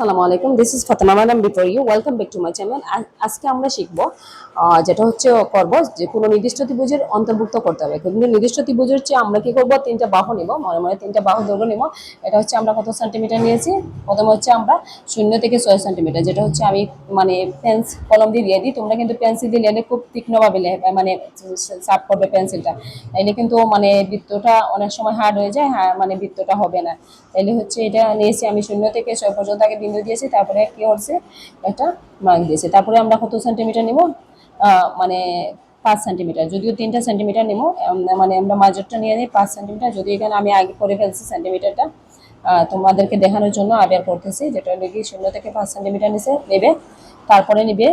আসসালামু আলাইকুম this is Fatema madam before you welcome back to my channel আজকে আমরা শিখব যেটা হচ্ছে করব, যে কোনো নির্দিষ্ট ত্রিভুজের অন্তর্ভুক্ত করতে হবে। কিন্তু নির্দিষ্ট ত্রিভুজের চেয়ে আমরা কি করব? তিনটা বাহু নিব। মনে মনে তিনটা বাহু দৈর্ঘ্য নিব। এটা হচ্ছে আমরা কত সেন্টিমিটার নিয়েছি? প্রথমে হচ্ছে আমরা শূন্য থেকে ছয় সেন্টিমিটার যেটা হচ্ছে আমি মানে পেন্স কলম দিয়ে দিয়ে দিই। তোমরা কিন্তু পেন্সিল দিয়ে লিখলে খুব তীক্ষ্ণভাবে মানে সাফ করবে পেন্সিলটা তাইলে কিন্তু মানে বৃত্তটা অনেক সময় হার্ড হয়ে যায়। হ্যাঁ মানে বৃত্তটা হবে না। তাইলে হচ্ছে এটা নিয়েছি আমি শূন্য থেকে ছয় পর্যন্ত। আগে বিন্দু দিয়েছি, তারপরে কি হচ্ছে? একটা মার্ক দিয়েছে। তারপরে আমরা কত সেন্টিমিটার নেব? মানে পাঁচ সেন্টিমিটার যদিও তিনটা সেন্টিমিটার নিব মানে আমরা মাঝরটা নিয়ে নিই, পাঁচ সেন্টিমিটার যদি এখানে আমি আগে করে ফেলছি সেন্টিমিটারটা তোমাদেরকে দেখানোর জন্য আবার করতেছি, যেটা নাকি শূন্য থেকে পাঁচ সেন্টিমিটার নিচে নেবে, তারপরে নিবে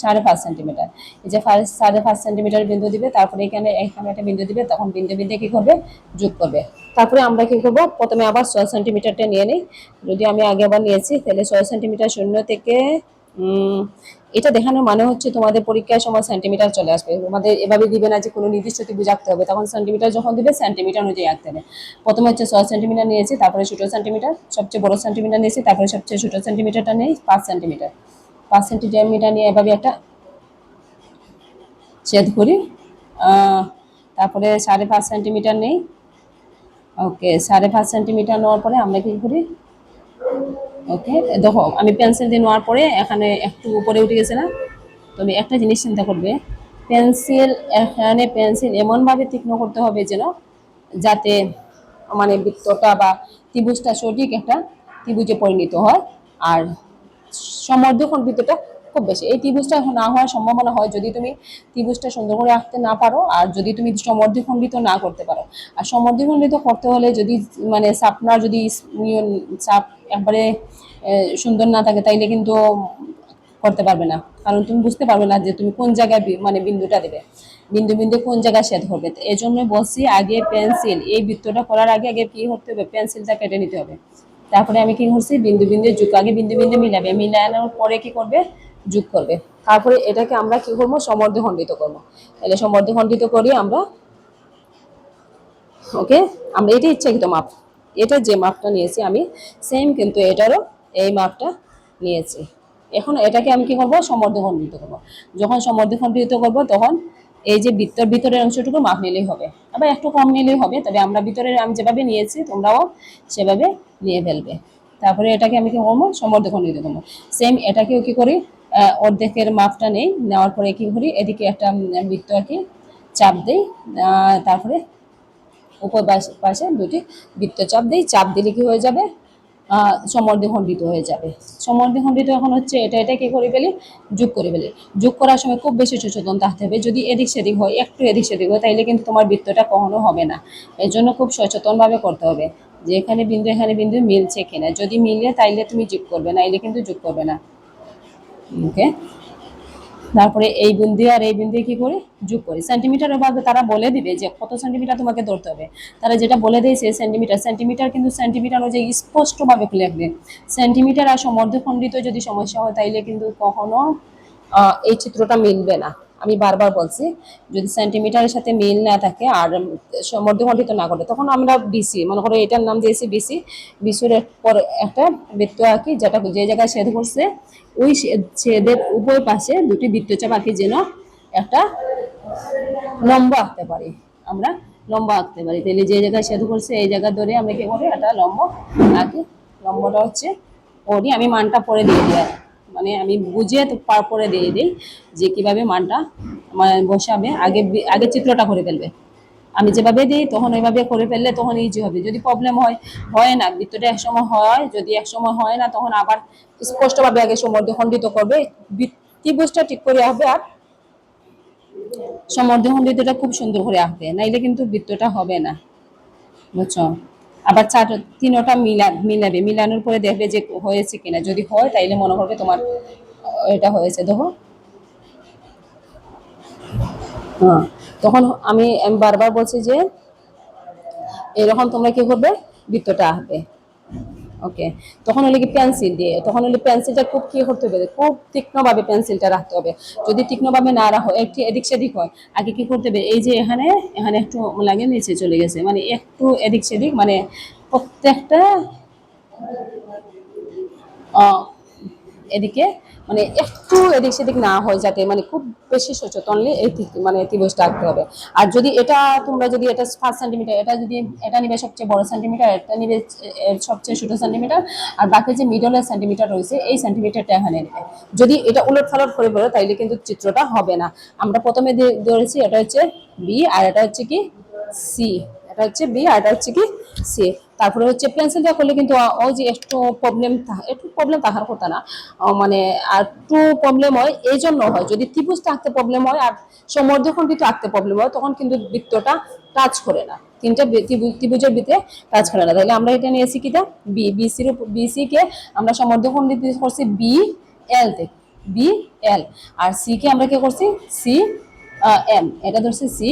সাড়ে পাঁচ সেন্টিমিটার এই যে ফার্স্ট সাড়ে পাঁচ সেন্টিমিটার বিন্দু দিবে, তারপরে এখানে এখানে একটা বিন্দু দিবে, তখন বিন্দু বিন্দু কি করবে? যোগ করবে। তারপরে আমরা কি করব? প্রথমে আবার ছয় সেন্টিমিটারটা নিয়ে নিই। যদি আমি আগে আবার নিয়েছি, তাহলে ছয় সেন্টিমিটার শূন্য থেকে এটা দেখানোর মানে হচ্ছে তোমাদের পরীক্ষার সময় সেন্টিমিটার চলে আসবে। তোমাদের এভাবে দিবে না যে কোনো নির্দিষ্ট ত্রিভুজ আঁকতে হবে। তখন সেন্টিমিটার যখন দিবে সেন্টিমিটার অনুযায়ী আঁকতে হবে। প্রথমে হচ্ছে ছয় সেন্টিমিটার নিয়েছি, তারপরে ছোটো সেন্টিমিটার সবচেয়ে বড় সেন্টিমিটার নিয়েছি, তারপরে সবচেয়ে ছোটো সেন্টিমিটারটা নেই, পাঁচ সেন্টিমিটার পাঁচ সেন্টিমিটার নিয়ে এভাবে একটা ছেদ করি। তারপরে সাড়ে পাঁচ সেন্টিমিটার নেই। ওকে সাড়ে পাঁচ সেন্টিমিটার নেওয়ার পরে আমরা কি করি? ওকে দেখো, আমি পেন্সিল দিয়ে নেওয়ার পরে এখানে একটু উপরে উঠে গেছে না? তবে একটা জিনিস চিন্তা করবে পেন্সিল এখানে পেন্সিল এমনভাবে তীক্ষ্ণ করতে হবে যেন যাতে মানে বৃত্তটা বা ত্রিভুজটা সঠিক একটা ত্রিভুজে পরিণত হয়। আর সমর্ধকন বৃত্তটা খুব বেশি। এই ত্রিভুজটা না হওয়ার সম্ভাবনা হয় যদি তুমি ত্রিভুজটা সুন্দর করে আঁকতে না পারো আর যদি তুমি সমর্ধখণ্ডিত না করতে পারো। আর সমর্ধখণ্ডিত করতে হলে যদি মানে সাপনার যদি চাপ একবারে সুন্দর না থাকে তাইলে কিন্তু করতে পারবে না। কারণ তুমি বুঝতে পারবে না যে তুমি কোন জায়গায় মানে বিন্দুটা দেবে। বিন্দু বিন্দু কোন জায়গায় শেদ হবে। এই জন্য বলছি আগে পেন্সিল এই বৃত্তটা করার আগে আগে কি করতে হবে? পেন্সিলটা কেটে নিতে হবে। তারপরে আমি কি করছি, বিন্দু বিন্দু যুগ, আগে বিন্দু বিন্দু মিলাবে, মিলানোর পরে কি করবে, যোগ করবে। তারপরে এটাকে আমরা কি করব, সমর্ধখণ্ডিত করব। তাহলে সমর্ধখণ্ডিত করি আমরা, ওকে? আমরা এটা ইচ্ছাকৃত মাপ। এটা যে মাপটা নিয়েছি আমি সেম কিন্তু এটারও এই মাপটা নিয়েছি। এখন এটাকে আমি কি করব, সমর্ধখণ্ডিত করব। যখন সমর্ধখণ্ডিত করব, তখন এই যে ভিতর ভিতরের অংশটুকু মাপ নিলেই হবে। আবার একটু কম নিলেই হবে, তবে আমরা ভিতরের আমি যেভাবে নিয়েছি, তোমরাও সেভাবে নিয়ে ফেলবে। তারপরে এটাকে আমি কি করব? সমর্ধখণ্ডিত করব সেম এটাকেও কি করি? অর্ধেকের মাপটা নেই, নেওয়ার পরে কি করি? এদিকে একটা বৃত্ত আর কি চাপ দেই তারপরে উপর পাশে- দুটি দুটি বৃত্তচাপ দিই। চাপ দিলে কি হয়ে যাবে? সমর্দ্বিখণ্ডিত হয়ে যাবে। সমর্দেহণ্ডিত এখন হচ্ছে এটা এটা কী করে ফেলি? যোগ করে ফেলি। যোগ করার সময় খুব বেশি সচেতন থাকতে হবে। যদি এদিক সেদিক হয়, একটু এদিক সেদিক হয়, তাইলে কিন্তু তোমার বৃত্তটা কখনো হবে না। এর জন্য খুব সচেতনভাবে করতে হবে যে এখানে বিন্দু এখানে বিন্দু মিলছে কিনা। যদি মিলে, তাইলে তুমি যোগ করবে না এলে কিন্তু যোগ করবে না। ওকে তারপরে এই বিন্দু আর এই বিন্দু কি করি? যোগ করি। সেন্টিমিটারের ভাবে তারা বলে দিবে যে কত সেন্টিমিটার তোমাকে ধরতে হবে। তারা যেটা বলে দেয় সে সেন্টিমিটার সেন্টিমিটার কিন্তু সেন্টিমিটার অনুযায়ী স্পষ্টভাবে লিখবে সেন্টিমিটার আর সমর্ধখণ্ডিত যদি সমস্যা হয়, তাইলে কিন্তু কখনো এই চিত্রটা মিলবে না। আমি বারবার বলছি, যদি সেন্টিমিটারের সাথে মিল না থাকে আর সমর্ধখণ্ডিত না করে তখন আমরা বিসি মনে করো এটার নাম দিয়েছি বিসি বিসির পর একটা বৃত্ত আঁকি, যেটা যে জায়গায় ছেদ করছে ওই ছেদের উভয় পাশে দুটি বৃত্তচাপ আঁকি যেন একটা লম্বা আঁকতে পারি। আমরা লম্বা আঁকতে পারি। তাহলে যে জায়গায় সেতু করছে, এই জায়গা ধরে আমরা কি করি একটা লম্ব আঁকি। লম্বটা হচ্ছে ওরই আমি মানটা পরে দিয়ে দিই। মানে আমি বুঝে পার পরে দিয়ে দিই যে কীভাবে মানটা মানে বসাবে। আগে আগে চিত্রটা করে ফেলবে। আমি যেভাবে দিই, তখন ওইভাবে করে ফেললে তখন ইজি হবে। যদি প্রবলেম হয় হয় না বৃত্তটা একসময় হয়, যদি একসময় হয় না, তখন আবার স্পষ্টভাবে আগে সমর্ধখণ্ডিত করবে। ত্রিভুজটা ঠিক করে হবে আর সমর্ধখণ্ডিতটা খুব সুন্দর করে আঁকবে, নাইলে কিন্তু বৃত্তটা হবে না। বুঝছ? আবার চার, তিনোটা মিলা, মিলাবে। মিলানোর পরে দেখবে যে হয়েছে কিনা। যদি হয়, তাইলে মনে করবে তোমার এটা হয়েছে। দেখো। হ্যাঁ। তখন আমি বারবার বলছি যে, এরকম তোমরা কি করবে? বৃত্তটা আঁকবে। ওকে তখন হলে কি পেন্সিল দিয়ে, তখন হলে পেন্সিলটা খুব কি করতে হবে? খুব তীক্ষ্ণভাবে পেন্সিলটা রাখতে হবে। যদি তীক্ষ্ণভাবে না রাখো, একটু এদিক সেদিক হয়, আগে কি করতে হবে? এই যে এখানে এখানে একটু লাগে, নিচে চলে গেছে। মানে একটু এদিক সেদিক মানে প্রত্যেকটা এদিকে মানে একটু এদিক সেদিক না হয় যাতে মানে খুব বেশি সচেতনলি এই মানে ত্রিভুজটা আঁকতে হবে। আর যদি এটা তোমরা যদি এটা ফার্স্ট সেন্টিমিটার এটা যদি এটা নিবে সবচেয়ে বড় সেন্টিমিটার এটা নিবে সবচেয়ে ছোট সেন্টিমিটার আর বাকি যে মিডলের সেন্টিমিটার রয়েছে, এই সেন্টিমিটারটা এখানে নেবে। যদি এটা উলট ফালট করে বলো, তাইলে কিন্তু চিত্রটা হবে না। আমরা প্রথমে ধরেছি, এটা হচ্ছে বি আর এটা হচ্ছে কি সি এটা হচ্ছে বি আর এটা হচ্ছে কি সি তারপরে হচ্ছে পেন্সিল দিয়ে করলে কিন্তু ওই যে একটু প্রবলেম একটু প্রবলেম তাহার কথা না। মানে আর একটু প্রবলেম হয়। এই জন্য হয়। যদি ত্রিভুজটা আঁকতে প্রবলেম হয় আর সমর্ধখণ্ডিত আঁকতে প্রবলেম হয়, তখন কিন্তু বৃত্তটা টাচ করে না। তিনটা ত্রিভুজের ভিতরে টাচ করে না। তাহলে আমরা এটা নিয়েছি কিটা? বি বিসির বিসি কে আমরা সমর্ধখণ্ডিত করছি বি এল থেকে বি এল আর সি কে আমরা কি করছি? সি এম এটা ধরছি সি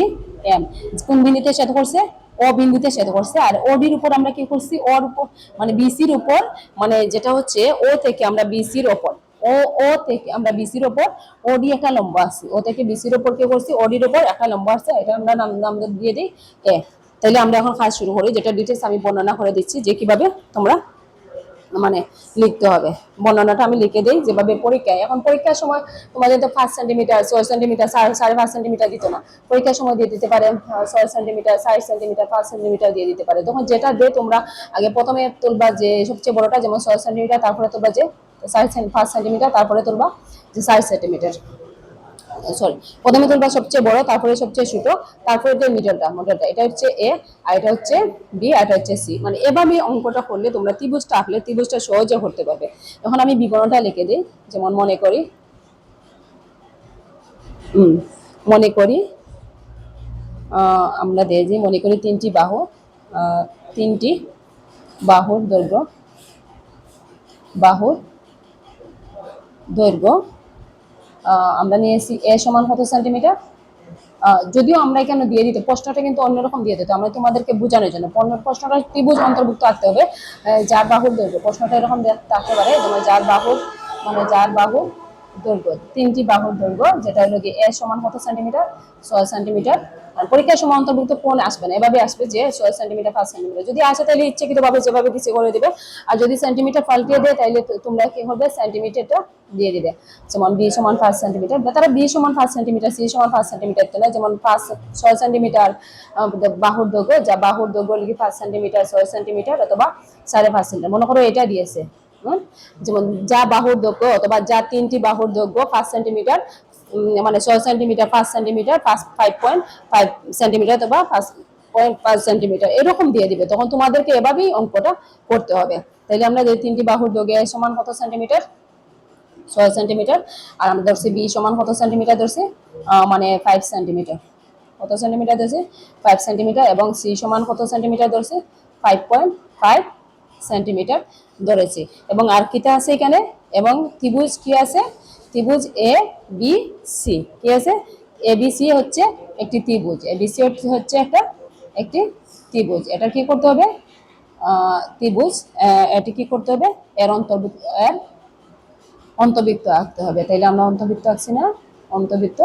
এম কোন বিন্দুতে সাথে করছে? ও বিন্দুতে ছেদ করছে। আর ওডির উপর আমরা কি করছি? ওর উপর মানে বিসির উপর মানে যেটা হচ্ছে, ও থেকে আমরা বিসির ওপর। ও ও থেকে আমরা বিসির উপর ওডি একটা লম্বা আছে। ও থেকে বিসির ওপর কি করছি? ওডির ওপর একটা লম্বা আছে। এটা আমরা নাম নাম দিয়ে দিই এ তাহলে আমরা এখন কাজ শুরু করি, যেটা ডিটেলস আমি বর্ণনা করে দিচ্ছি যে কীভাবে তোমরা মানে লিখতে হবে। বর্ণনাটা আমি লিখে দিই, যেভাবে পরীক্ষায়। এখন পরীক্ষার সময় তোমাদের তো পাঁচ সেন্টিমিটার ছয় সেন্টিমিটার সাড়ে পাঁচ সেন্টিমিটার দিত না। পরীক্ষার সময় দিয়ে দিতে পারে ছয় সেন্টিমিটার সাড়ে সেন্টিমিটার পাঁচ সেন্টিমিটার দিয়ে দিতে পারে। তখন যেটা দিয়ে তোমরা আগে প্রথমে তুলবা যে সবচেয়ে বড়টা যেমন ছয় সেন্টিমিটার তারপরে তুলবা যে সাড়ে পাঁচ সেন্টিমিটার তারপরে তুলবা যে সাড়ে সেন্টিমিটার সরি প্রথমে তুলবা সবচেয়ে বড়, তারপরে সবচেয়ে ছোট, তারপরে তো মিডলটা মিডলটা এটা হচ্ছে এ আর এটা হচ্ছে বি আর এটা হচ্ছে সি মানে এভাবে অঙ্কটা করলে তোমরা ত্রিভুজটা আঁকলে ত্রিভুজটা সহজে করতে পারবে। এখন আমি বিবরণটা লিখে দিই, যেমন মনে করি মনে করি আমরা দিই যে মনে করি তিনটি বাহু তিনটি বাহুর দৈর্ঘ্য বাহুর দৈর্ঘ্য আহ, নিয়ে নিয়েছি এ সমান কত সেন্টিমিটার? যদিও আমরা এখানে দিয়ে দিতে প্রশ্নটা কিন্তু অন্যরকম দিয়ে দিত। আমরা তোমাদেরকে বোঝানোর জন্য পণ্য প্রশ্নটা ত্রিভুজ অন্তর্ভুক্ত আসতে হবে যার বাহুর দৈর্ঘ্য। প্রশ্নটা এরকম থাকতে পারে তোমার যার বাহুর মানে যার বাহুর দৈর্ঘ্য, তিনটি বাহুর দৈর্ঘ্য, যেটা হলো কি এ সমান কত সেন্টিমিটার ছয় সেন্টিমিটার আর পরীক্ষার সময় অন্তর্ভুক্ত কোন আসবে না, এভাবে আসবে যে ছয় সেন্টিমিটার পাঁচ সেন্টিমিটার যদি আসে তাহলে ইচ্ছাকৃত ভাবে যেভাবে দিচ্ছে করে দিবে। আর যদি সেন্টিমিটার পাল্টিয়ে দেয়, তাহলে তোমরা কি হবে সেন্টিমিটারটা দিয়ে দিবে। যেমন বি সমান পাঁচ সেন্টিমিটার বা তারা বি সমান পাঁচ সেন্টিমিটার সি সমান পাঁচ সেন্টিমিটার তো না। যেমন পাঁচ, ছয় সেন্টিমিটার বাহুর দৈর্ঘ্য। যা বাহুর দৈর্ঘ্য লিখি পাঁচ সেন্টিমিটার ছয় সেন্টিমিটার অথবা সাড়ে পাঁচ সেন্টিমিটার মনে করো এটা দিয়েছে? যেমন যা বাহুর দৈর্ঘ্য অথবা যা তিনটি বাহুর দৈর্ঘ্য পাঁচ সেন্টিমিটার মানে ছয় সেন্টিমিটার পাঁচ সেন্টিমিটার পাঁচ ফাইভ পয়েন্ট ফাইভ সেন্টিমিটার অথবা পাঁচ পয়েন্ট পাঁচ সেন্টিমিটার এরকম দিয়ে দিবে। তখন তোমাদেরকে এভাবেই অঙ্কটা করতে হবে। তাইলে আমরা যে তিনটি বাহুর দৈর্ঘ্য সমান কত সেন্টিমিটার ছয় সেন্টিমিটার আর আমরা ধরছি বি সমান কত সেন্টিমিটার ধরছি? মানে ফাইভ সেন্টিমিটার কত সেন্টিমিটার ধরছি? ফাইভ সেন্টিমিটার এবং সি সমান কত সেন্টিমিটার ধরছি? ফাইভ পয়েন্ট ফাইভ সেন্টিমিটার ধরেছি। এবং আর কিটা আছে এখানে? এবং ত্রিভুজ কি আছে? ত্রিভুজ এ বি সি কি আছে? এ বি সি হচ্ছে একটি ত্রিভুজ। এ বি সি হচ্ছে একটা, একটি ত্রিভুজ। এটা কি করতে হবে? ত্রিভুজ এটি কি করতে হবে? এর অন্তর্ভুক্ত, এর অন্তর্বৃত্ত আঁকতে হবে। তাইলে আমরা অন্তর্বৃত্ত আঁকছি না। অন্তর্বৃত্ত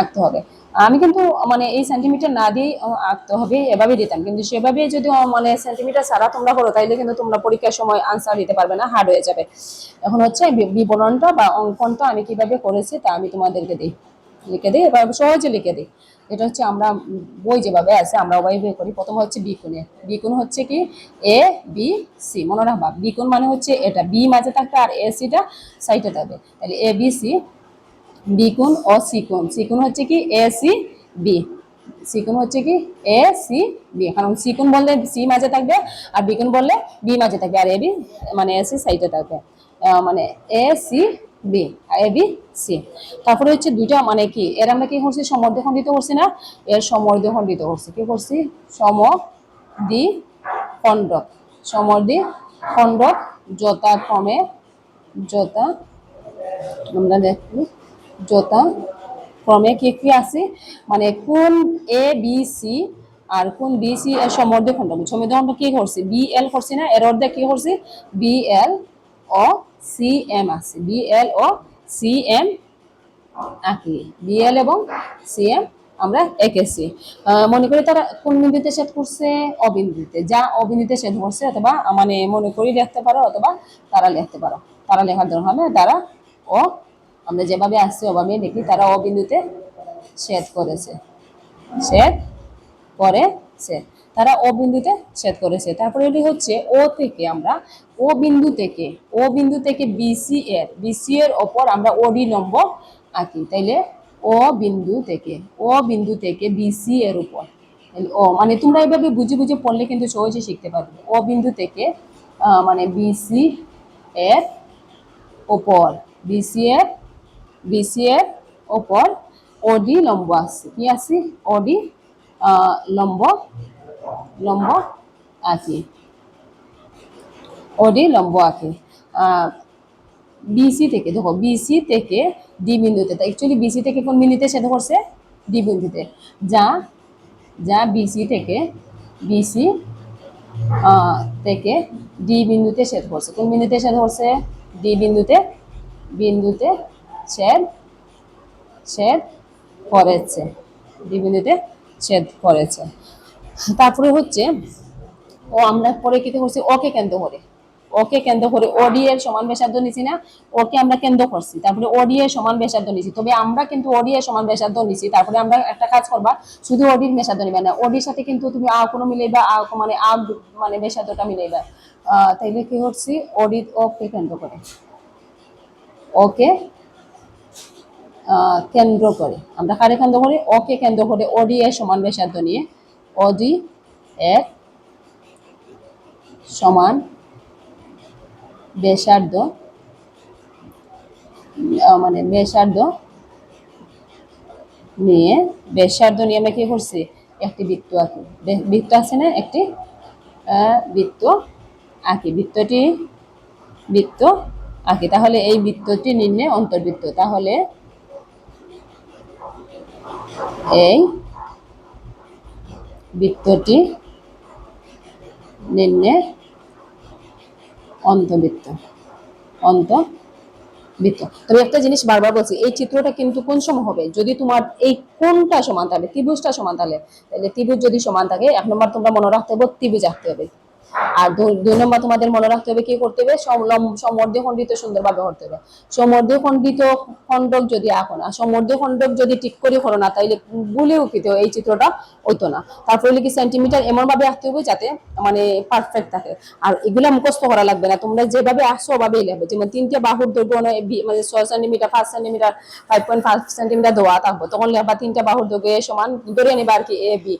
আঁকতে হবে। আমি কিন্তু মানে এই সেন্টিমিটার না দিয়েই আঁকতে হবে, এভাবেই দিতাম। কিন্তু সেভাবে যদি মানে সেন্টিমিটার ছাড়া তোমরা করো, তাইলে কিন্তু তোমরা পরীক্ষার সময় আনসার দিতে পারবে না হার্ড হয়ে যাবে। এখন হচ্ছে বিবরণটা বা অঙ্কনটা আমি কীভাবে করেছি, তা আমি তোমাদেরকে দিই। লিখে দিই, এবার সহজে লিখে দিই। এটা হচ্ছে আমরা বই যেভাবে আছে, আমরা ওইভাবে করি। প্রথম হচ্ছে বিকুণে বিকুণ হচ্ছে কি? এ বি সি মনে রাখবা। বিকুণ মানে হচ্ছে এটা। বি মাঝে থাকবে আর এ সিটা সাইডে থাকবে। তাহলে এ বি সি বিকুণ ও সিকুণ হচ্ছে কি এ সি বি সিকুণ হচ্ছে কি এ সি বি কারণ সিকুণ বললে সি মাঝে থাকবে আর বিকুণ বললে বি মাঝে থাকবে আর এ বি মানে এ সি সাইডে থাকবে। মানে A C B A B C তারপরে হচ্ছে দুইটা মানে কি? এর আমরা কি করছি? সমর্দ্বখণ্ডিত করছি না? এর সমর্দ্বখণ্ডিত করছি। কি করছি? সম দ্বি খণ্ডক সমর্দ্বি খণ্ডক যথাক্রমে যথা আমরা দেখি। যথা। ক্রমে কি কি আছে? মানে কোন এ বি সি আর কোন বি সি এর সমর্ধ খণ্ড সমর্ধ খণ্ড কি করছি? বি এল করছি না? এর অর্ধে কি করছি? B L O C M আছে। B L O C M আঁকি। বিএল এবং সি এম আমরা এঁকেছি। মনে করি তারা কোন বিন্দুতে ছেদ করছে? অবিন্দুতে। যা অবিন্দুতে ছেদ করছে অথবা মানে মনে করি লিখতে পারো অথবা তারা লিখতে পারো। তারা লেখার দরকার হবে তারা ও আমরা যেভাবে আসছি ওভাবে লিখি তারা অবিন্দুতে বিন্দুতে ছেদ করেছে। ছেদ করেছে তারা ও বিন্দুতে ছেদ করেছে। তারপরে এটি হচ্ছে ও থেকে আমরা, ও বিন্দু থেকে, ও বিন্দু থেকে বিসি এর বিসি এর ওপর আমরা ওডি নম্বর আঁকি। তাইলে ও বিন্দু থেকে, ও বিন্দু থেকে বিসি এর উপর। ও মানে তোমরা এইভাবে বুঝে বুঝে পড়লে কিন্তু সহজে শিখতে পারবে। ও বিন্দু থেকে মানে বিসি এর ওপর বিসি এর বিসি এর ওপর ওডি লম্ব আছে। কি আছে? ওডি লম্ব লম্ব আঁকি ওডি লম্ব আঁকি বিসি থেকে, দেখো বিসি থেকে ডি বিন্দুতে অ্যাকচুয়ালি বিসি থেকে কোন বিন্দুতে সেটা করছে ডি বিন্দুতে। যা যা বিসি থেকে বিসি থেকে ডি বিন্দুতে ছেদ করছে কোন বিন্দুতে ছেদ করছে ডি বিন্দুতে বিন্দুতে ছেদ ছেদ করেছে। বিন্দুতে ছেদ করেছে। তারপরে হচ্ছে, ও আমরা পরে কি করছি ওকে কেন্দ্র করে। ওকে কেন্দ্র করে ওডি এর সমান ব্যাসার্ধ নিছি না, ওকে আমরা কেন্দ্র করছি। তারপরে ওডি এর সমান ব্যাসার্ধ নিছি। তবে আমরা কিন্তু ওডি এর সমান ব্যাসার্ধ নিছি, তারপরে আমরা একটা কাজ করবা, শুধু ওডির ব্যাসার্ধ নিবে না ওডির সাথে কিন্তু তুমি আ কোনো মিলাইবা আ মানে আ মানে ব্যাসার্ধটা মিলাইবা। তাইলে কি হচ্ছে ওডি ওকে কেন্দ্র করে। ওকে কেন্দ্র করে। আমরা কারে কেন্দ্র করি? ওকে কেন্দ্র করে। ওডি এ সমান ব্যাসার্ধ নিয়ে। ওডি এর সমান ব্যাসার্ধ মানে ব্যাসার্ধ নিয়ে। ব্যাসার্ধ নিয়ে আমরা কি করছি? একটি বৃত্ত আঁকি। বৃত্ত আছে না? একটি বৃত্ত আঁকি। বৃত্তটি বৃত্ত আঁকি। তাহলে এই বৃত্তটি নিম্নে অন্তর্বৃত্ত। তাহলে এই বৃত্তটি নিম্নে অন্তবৃত্ত অন্তবৃত্ত তবে একটা জিনিস বারবার বলছি, এই চিত্রটা কিন্তু কোন সময় হবে? যদি তোমার এই কোনটা সমান থাকে ত্রিভুজটা সমান থাকে তাহলে ত্রিভুজ যদি সমান থাকে, এক নম্বর তোমরা মনে রাখতে হবে ত্রিভুজ আঁকতে হবে। আর দুই নম্বর তোমাদের মনে রাখতে হবে কি করতে হবে? সমর্ধখণ্ডিত সুন্দরভাবে করতে হবে। সমর্ধখণ্ডিত খণ্ডক যদি আঁকো না সমর্ধখণ্ডক যদি ঠিক করে করো না, তাইলে ভুলেও কিন্তু এই চিত্রটা হইতো না। তারপরে কি সেন্টিমিটার এমন ভাবে আঁকতে হবে যাতে মানে পারফেক্ট থাকে। আর এগুলা মুখস্থ করা লাগবে না। তোমরা যেভাবে আসো ওভাবেই লাগবে যেমন তিনটে বাহুর দৈর্ঘ্য মানে ছয় সেন্টিমিটার পাঁচ centimetre five point five centimetre দেওয়া থাকব। তখন লেখবা তিনটা বাহুর দৈর্ঘ্য সমান ধরে নিবা আর কি এ, বি।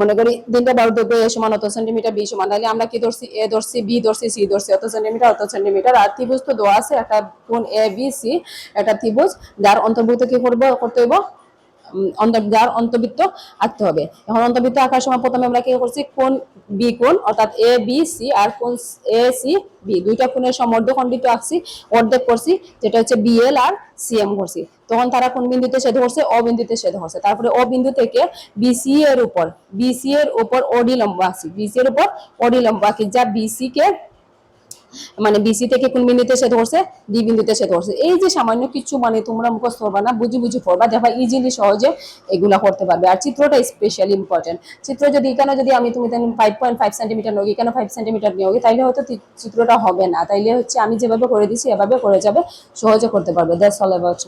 মনে করি তিনটা বারো দৈর্ঘ্য এ সমান অত সেন্টিমিটার বি সমান। তাহলে আমরা কি ধরছি? এ ধরছি, বি ধরছি, সি ধরছি। অত সেন্টিমিটার অত সেন্টিমিটার আর ত্রিভুজ তো দেওয়া আছে, একটা কোন এ, বি, সি, একটা ত্রিভুজ। যার অন্তর্ভুক্ত কি করব? করতে হইব? যার অন্তর্বৃত্ত আঁকতে হবে। এখন অন্তর্বৃত্ত আঁকার সময় প্রথমে আমরা কি করছি? কোন বি কোণ, অর্থাৎ এ, বি, সি আর কোন এ, সি, বি। দুইটা কোণের সমর্ধখণ্ডিত আঁকছি, অর্ধেক করছি, যেটা হচ্ছে বিএল আর সিএম করছি। তখন তারা কোন বিন্দুতে ছেদ করছে অ বিন্দুতে ছেদ করছে তারপরে অ বিন্দু থেকে বিসি এর উপর বিসি এর উপর ওডি লম্ব আঁকছি বিসি এর উপর ওডি লম্ব আঁকি যা বিসি কে মানে বিসি থেকে কোন বিন্দুতে সে ধরছে ডি বিন্দুতে সে ধরছে এই যে সামান্য কিছু মানে তোমরা মুখস্থ করবা না, বুঝি বুঝি পড়বা দেখবা ইজিলি সহজে এগুলা করতে পারবে। আর চিত্রটা স্পেশালি ইম্পর্টেন্ট চিত্র যদি এখানে যদি আমি তুমি ফাইভ পয়েন্ট ফাইভ সেন্টিমিটার নিয়োগি, এখানে ফাইভ সেন্টিমিটার নিয়োগি, তাইলে হয়তো চিত্রটা হবে না। তাইলে হচ্ছে আমি যেভাবে করে দিছি, এভাবে করে যাবে, সহজে করতে পারবে। That's all about